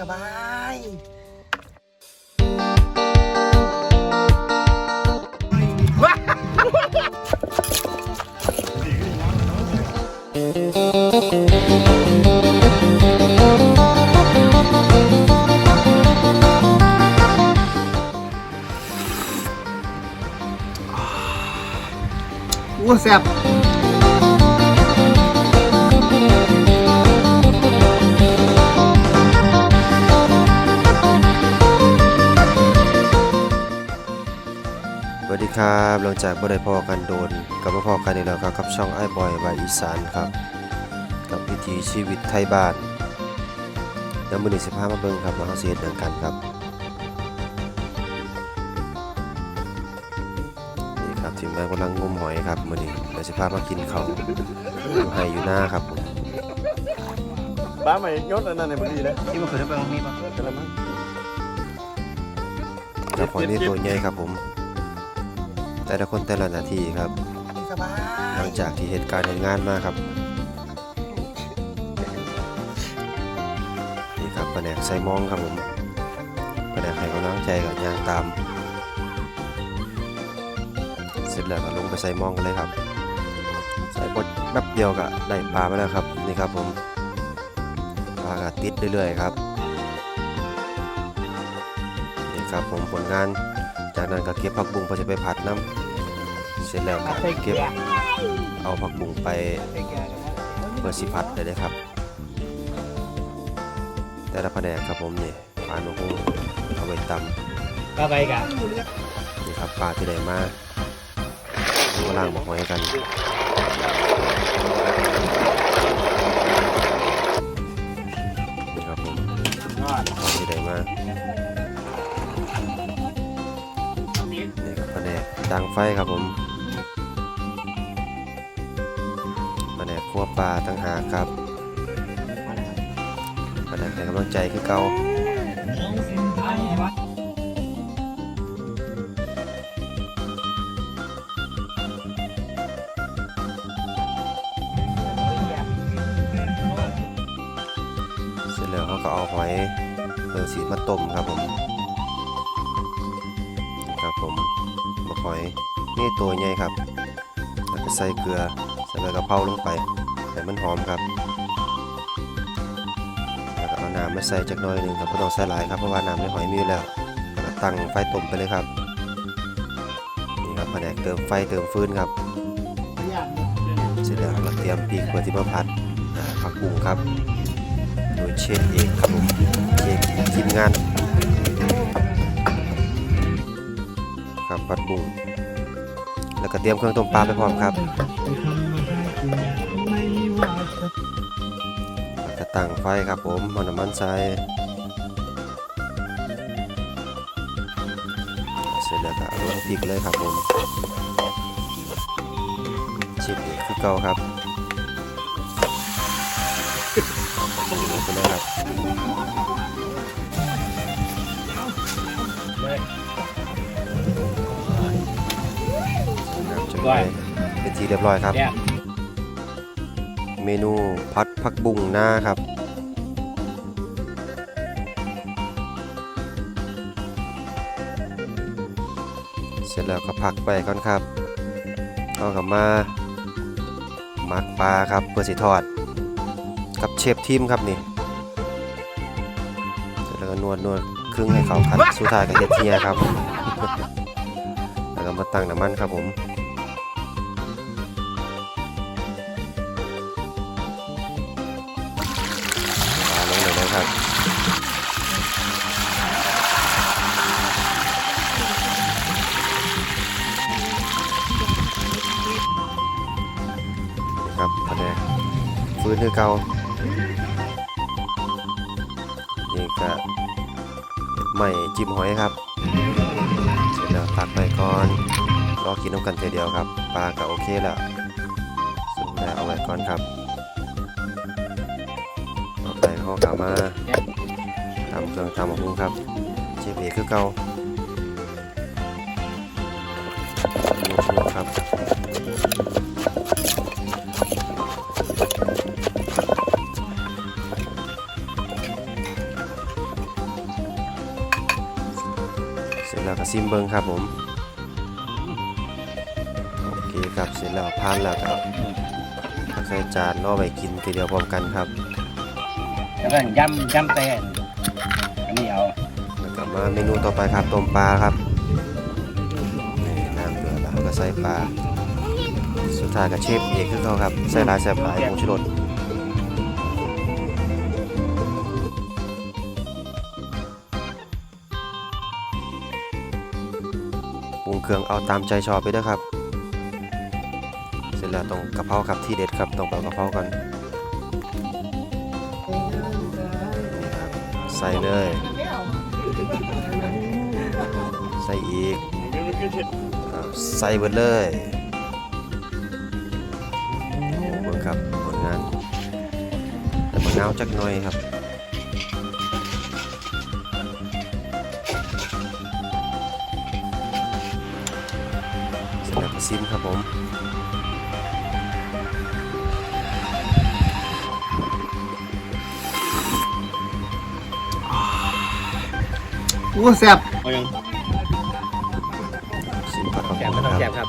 สบายโอ้แซ่บ ดีครับหลังจากบ่ได้พอกันโดนกลับมาพอกันอีกแล้วครับกับช่องไอ้บอยบายอีสานครับ กับวิถีชีวิตไทยบ้านแล้วมื้อนี้สิพามาเบิ่งครับว่าเฮาสิเฮ็ดหยังกันครับนี่ครับทีมงานกำลังงมหอยครับมื้อนี้เดี๋ยวสิพามากินข้าวอยู่ไห้อยู่หน้าครับผมบ้าใหม่ยศอันนั้นเนี่ยพอดีเลยที่มันเคยได้ไปลองมีป่ะกันแล้วมั้งกับหอยนี่ตัวใหญ่ครับผม แต่ละคนแต่ละหน้าที่ครับสบายหลังจากที่เหตุการณ์เหตุงานมาครับนี่ครับแผนกใส่มองครับผมแผนกให้กำลังใจกับยางตาม เสร็จแล้วก็ลงไปใส่มองกันเลยครับ ใส่บดแป๊บเดียวก็ได้ปลามาแล้วครับนี่ครับผมปลาก็ติดเรื่อยๆครับนี่ครับผมผลงาน จากนั้นก็เก็บผักบุ้งไปจะไปผัดน้ำ เสร็จแล้วก็เก็บเอาผักบุ้งไปเปิดสิพัดได้เลยครับ แต่ละแผนกครับผมนี่ปลาหนูกุ้งเอาไปตก็ไปกันำนี่ครับปลาที่ได้มามาล่างบอกไว้กันนี่ครับผมปลาที่ได้มานี่ครับแผนกดังไฟครับผม ปลาตั้งหากครับแผนกให้กำลังใจคือเก่าเสร็จแล้วเขาก็เอาหอยเบอร์สีมาต้มครับผมครับผมบักหอยนี่ตัวใหญ่ครับแล้วก็ใส่เกลือใส่ใบกะเพราลงไป ให้มันหอมครับแล้วก็เอาน้ำมาใส่จักหน่อยหนึงครับไม่ต้องใส่หลายครับเพราะว่าน้ำในหอยมีอยู่แล้วแล้วก็ตั้งไฟต้มไปเลยครับนี่ครับแผนกเติมไฟเติมฟืนครับเสร็จแล้วเราเตรียมปีกเพื่อที่มาผัดผักบุ้งครับโดยเชฟเอกครับผมเอกทีมงานครับผัดบุ้งแล้วก็เตรียมเครื่องต้มปลาไปพร้อมครับ แล้วก็ตั้งไฟครับผมเอาน้ำมันใส่เสร็จแล้วก็เอาลงพริกเลยครับผมเชฟเอกคือเก่าครับลงไปเลยครับน้ำจะไปเป็นทีเรียบร้อยครับ เมนูพัดผักบุ้งหน้าครับ เสร็จแล้วก็พักไปก่อนครับเอากลับมาหมักปลาครับเพื่อสิทอด กับเชฟทีมครับนี่เสร็จแล้วก็นวดนวดครึ่งให้เขาคัดสุดท้ายก็เฮ็ดเทียครับ แล้วก็มาตั้งน้ำมันครับผม นะครับนี่ครับแผนกฟื้นคือเก่านี่ก็ใหม่จิ้มหอยครับเสร็จแล้วตักไปก่อน รอกินน้ำกันเทเดียวครับ ปลาก็โอเคแล้วสุดแล้วเอาไว้ก่อนครับ เขกลับมาทำเครื่องทำของผมครับเชฟเอกคือเก่าครับเสร็จแล้วก็ซิมเบิงครับผมโอเคครับเสร็จแล้วพานแล้วครับใส่จานล่อไปกินทีเดียวพร้อมกันครับ แล้วก็ย่ำย่ำแป้นอันนี้เอาแล้วก็มาเมนูต่อไปครับต้มปลาครับนี่น้ำเดือดแล้วก็ใส่ปลาสุดท้ายก็เชฟเอกคือเขาครับใส่ลายใส่ปลายผงชูรสปรุงเครื่องเอาตามใจชอบไปด้อครับ เสร็จแล้วต้องกะเพราครับที่เด็ดครับต้องเปากะเพรากัน ใส่เลย ใส่อีกใส่เบิดเลยโอ้เบิ่งครับผลงานแต่มะนาจักหน่อยครับเสร็จแล้วก็ซิมครับผม อู้แซ่บเอายังซิมผัดผักแซ่บบุ้ไม่งต้องคแซ่รับบครับ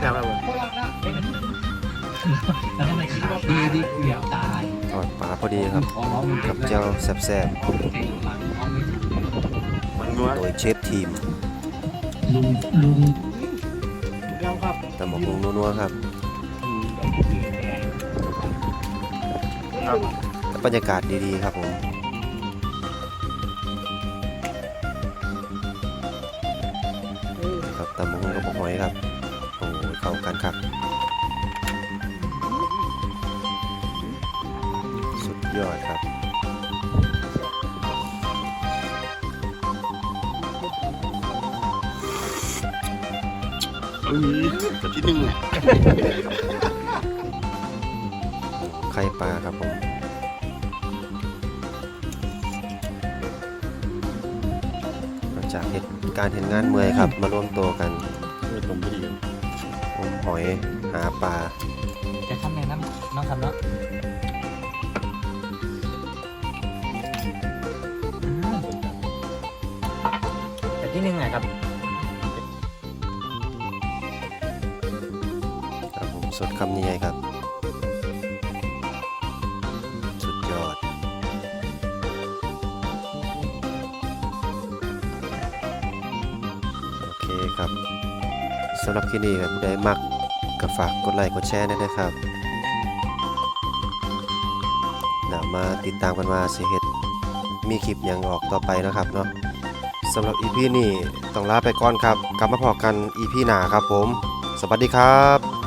แซ่บครับผมแล้วทำไมขาดีดีเกี่ยวตายทอดปลาพอดีครับของน้องมันกับเจ้าแซ่บมันนัวๆโดยเชฟทีมลุงลุงเรื่องครับตำบักหุ่งนัวๆครับ ครับบรรยากาศดีๆครับผมครับตำบักหุ่งกับหอยครับโอ้เข้ากันครับ สุดยอดครับเอ้ยกับที่หนึ่งเนี่ย ไข่ปลาครับผมหลังจากเหตุการเห็นงานเมื่อยครับ มารวมตัวกันเออต้มพอดีกันงมหอยหาปลาจะทำในน้ำน้องทำเนาะแต่ที่หนึ่งไงครับครับผมสดคำนี้ครับ ครับสำหรับคลิปนี้ครับผู้ใดมักก็ฝากกดไลค์กดแชร์ด้วยนะครับแล้วมาติดตามกันว่าสิเฮ็ดมีคลิปยังออกต่อไปนะครับเนาะสำหรับอีพีนี้ต้องลาไปก่อนครับ กลับมาพอกันอีพีหน้าครับผม สวัสดีครับ